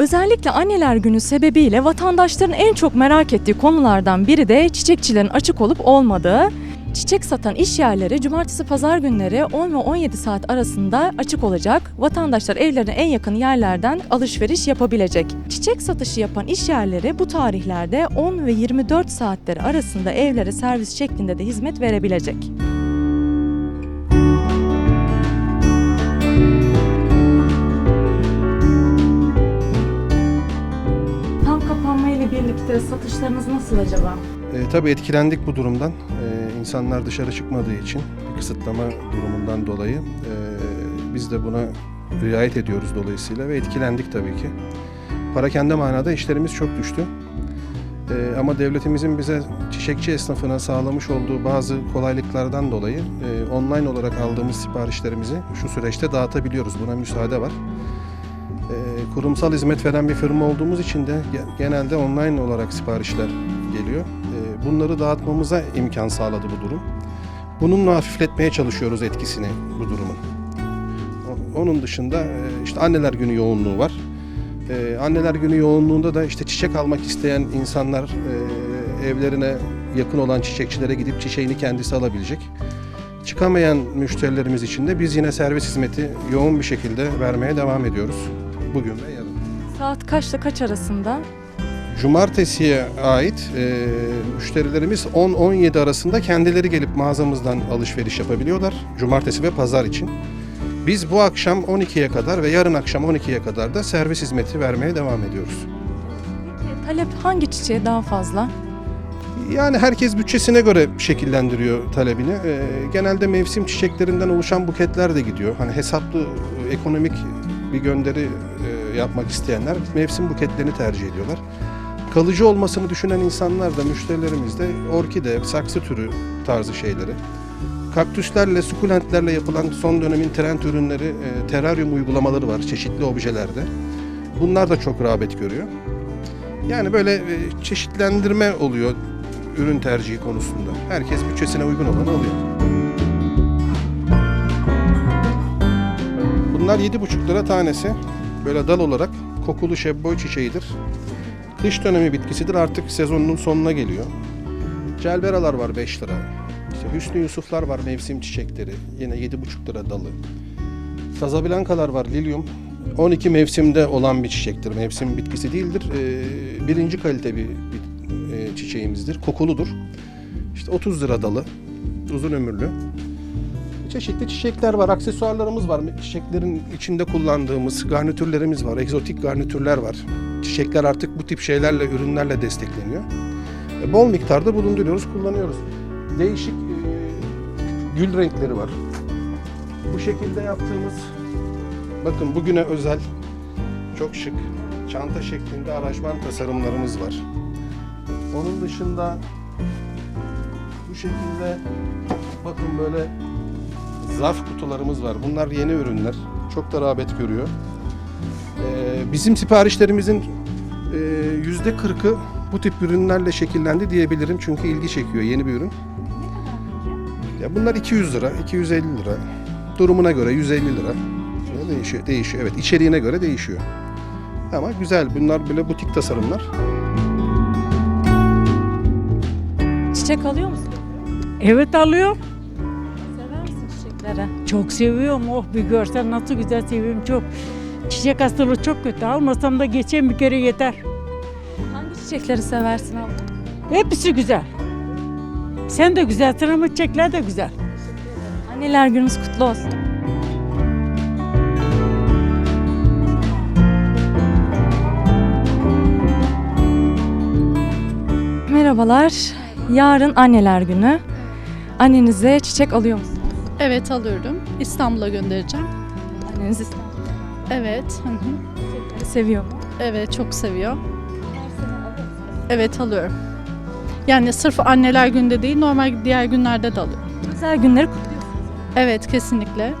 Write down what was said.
Özellikle anneler günü sebebiyle vatandaşların en çok merak ettiği konulardan biri de çiçekçilerin açık olup olmadığı. Çiçek satan iş yerleri cumartesi pazar günleri 10 ve 17 saat arasında açık olacak. Vatandaşlar evlerine en yakın yerlerden alışveriş yapabilecek. Çiçek satışı yapan iş yerleri bu tarihlerde 10 ve 24 saatleri arasında evlere servis şeklinde de hizmet verebilecek. Birlikte satışlarınız nasıl acaba? E, tabii etkilendik bu durumdan. E, insanlar dışarı çıkmadığı için kısıtlama durumundan dolayı e, biz de buna riayet ediyoruz dolayısıyla ve etkilendik tabii ki. Parakende manada işlerimiz çok düştü. E, ama devletimizin bize çiçekçi esnafına sağlamış olduğu bazı kolaylıklardan dolayı e, online olarak aldığımız siparişlerimizi şu süreçte dağıtabiliyoruz. Buna müsaade var. Kurumsal hizmet veren bir firma olduğumuz için de ge- genelde online olarak siparişler geliyor. E, Bunları dağıtmamıza imkan sağladı bu durum. Bununla hafifletmeye çalışıyoruz etkisini bu durumun. Onun dışında e, işte anneler günü yoğunluğu var. E, Anneler günü yoğunluğunda da işte çiçek almak isteyen insanlar e, evlerine yakın olan çiçekçilere gidip çiçeğini kendisi alabilecek. Çıkamayan müşterilerimiz için de biz yine servis hizmeti yoğun bir şekilde vermeye devam ediyoruz. Bugün ve yarın. Saat kaçla kaç arasında? Cumartesiye ait e, müşterilerimiz 10-17 arasında kendileri gelip mağazamızdan alışveriş yapabiliyorlar. Cumartesi ve pazar için. Biz bu akşam 12'ye kadar ve yarın akşam 12'ye kadar da servis hizmeti vermeye devam ediyoruz. Talep hangi çiçeğe daha fazla? Yani herkes bütçesine göre şekillendiriyor talebini. E, genelde mevsim çiçeklerinden oluşan buketler de gidiyor. Hani hesaplı, e, ekonomik bir gönderi e, yapmak isteyenler mevsim buketlerini tercih ediyorlar. Kalıcı olmasını düşünen insanlar da müşterilerimiz de orkide, saksı türü tarzı şeyleri. Kaktüslerle, sukulentlerle yapılan son dönemin trend ürünleri, e, teraryum uygulamaları var çeşitli objelerde. Bunlar da çok rağbet görüyor. Yani böyle e, çeşitlendirme oluyor ürün tercihi konusunda. Herkes bütçesine uygun olanı alıyor. Bunlar 7,5 lira tanesi. Böyle dal olarak kokulu şebboy çiçeğidir. Kış dönemi bitkisidir artık sezonunun sonuna geliyor. Celberalar var 5 lira. İşte Hüsnü Yusuflar var mevsim çiçekleri. Yine 7,5 lira dalı. Casablancalar var lilyum. 12 mevsimde olan bir çiçektir. Mevsim bitkisi değildir. Ee, birinci kalite bir, bir e, çiçeğimizdir. Kokuludur. İşte 30 lira dalı. Uzun ömürlü. Çeşitli çiçekler var, aksesuarlarımız var. Çiçeklerin içinde kullandığımız garnitürlerimiz var, egzotik garnitürler var. Çiçekler artık bu tip şeylerle, ürünlerle destekleniyor. E, Bol miktarda bulunduruyoruz, kullanıyoruz. Değişik e, gül renkleri var. Bu şekilde yaptığımız, bakın bugüne özel, çok şık, çanta şeklinde aranjman tasarımlarımız var. Onun dışında bu şekilde bakın böyle zarf kutularımız var. Bunlar yeni ürünler. Çok da rağbet görüyor. Ee, bizim siparişlerimizin e, yüzde kırkı bu tip ürünlerle şekillendi diyebilirim. Çünkü ilgi çekiyor yeni bir ürün. Ya bunlar 200 lira, 250 lira. Durumuna göre 150 lira. Şöyle değişiyor, değişiyor. Evet, içeriğine göre değişiyor. Ama güzel. Bunlar böyle butik tasarımlar. Çiçek alıyor musun? Evet alıyor. Çiçekleri? Çok seviyorum. Oh bir görsen nasıl güzel seviyorum çok. Çiçek hastalığı çok kötü. Almasam da geçen bir kere yeter. Hangi çiçekleri seversin abla? Hepsi güzel. Sen de güzelsin ama çiçekler de güzel. Anneler gününüz kutlu olsun. Merhabalar. Yarın anneler günü. Annenize çiçek alıyor musunuz? Evet alıyorum. İstanbul'a göndereceğim. Anneniz ister. Evet. Hı hı. Çiçekleri seviyor mu? Evet çok seviyor. Evet alıyorum. Yani sırf anneler günde değil normal diğer günlerde de alıyorum. Özel günleri kutluyor. Evet kesinlikle.